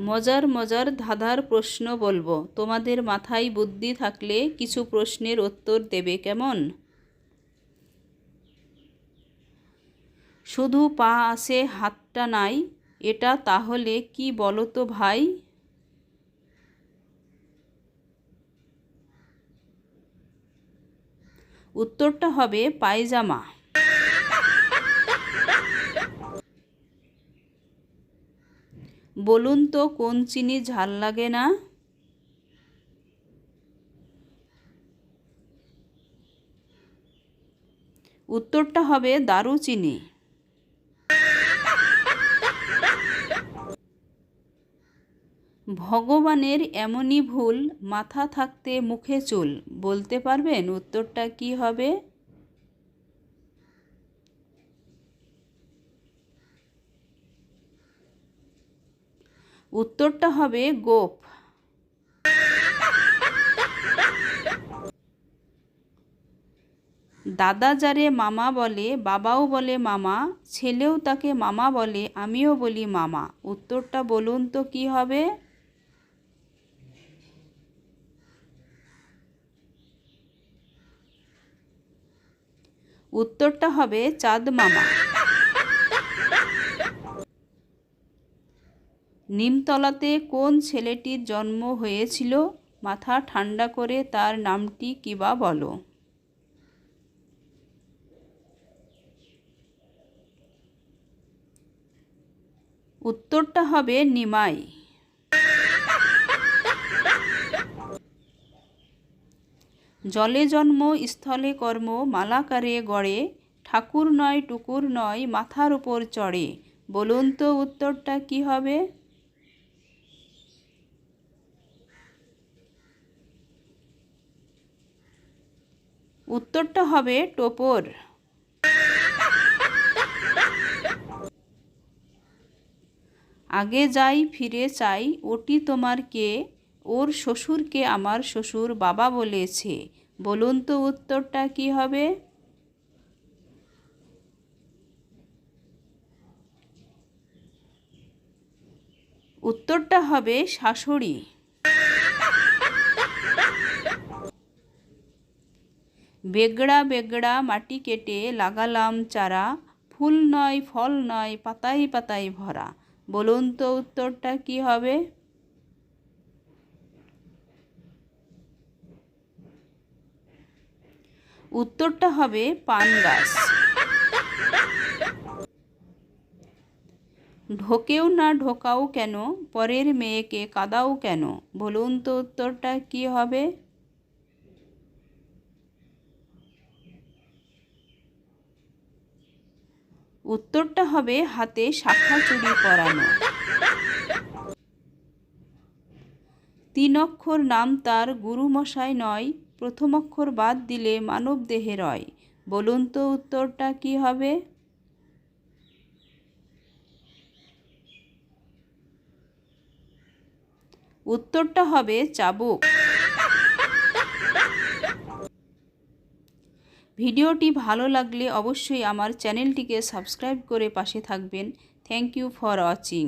মজার মজার ধাঁধার প্রশ্ন বলব। তোমাদের মাথায় বুদ্ধি থাকলে কিছু প্রশ্নের উত্তর দেবে কেমন? শুধু পা আছে, হাতটা নাই, এটা তাহলে কি বলো তো ভাই? উত্তরটা হবে পায়জামা। বলুন তো, কোন চিনি ঝাল লাগে না? উত্তরটা হবে দারুচিনি। ভগবানের এমনই ভুল, মাথা থাকতে মুখে চুল। বলতে পারবেন উত্তরটা কি হবে? উত্তরটা হবে গোপ। দাদা যারে মামা বলে, বাবাও বলে মামা, ছেলেও তাকে মামা বলে, আমিও বলি মামা। উত্তরটা বলুন তো কি হবে? উত্তরটা হবে চাঁদ মামা। নিমতলাতে কোন ছেলেটির জন্ম হয়েছিল? মাথা ঠান্ডা করে তার নামটি কিবা বলো। উত্তরটা হবে নিমাই। জলে জন্ম, স্থলে কর্ম, মালাকারে গড়ে, ঠাকুর নয়, টুকুর নয়, মাথার উপর চড়ে। বলুন তো উত্তরটা কি হবে? উত্তরটা হবে টোপর। আগে যাই, ফিরে চাই, ওটি তোমার কে? ওর শ্বশুরকে আমার শ্বশুর বাবা বলেছে। বলুন তো উত্তরটা কি হবে? উত্তরটা হবে শাশুড়ি। বেগড়া বেগড়া মাটি কেটে লাগালাম চারা, ফুল নয়, ফল নয়, পাতাই পাতায় ভরা। বলুন তো উত্তরটা কি হবে? উত্তরটা হবে পান গাছ। ঢোকেও না ঢোকাও কেন? পরের মেয়েকে কাদাও কেন? বলুন তো উত্তরটা কি হবে? উত্তরটা হবে হাতে শাখা চুরি পরানো। তিন অক্ষর নাম তার গুরুমশাই নয়, প্রথম অক্ষর বাদ দিলে মানব দেহে রয়। বলুন তো উত্তরটা কি হবে? উত্তরটা হবে চাবুক। ভিডিওটি ভালো লাগলে অবশ্যই আমার চ্যানেলটিকে সাবস্ক্রাইব করে পাশে থাকবেন। Thank you for watching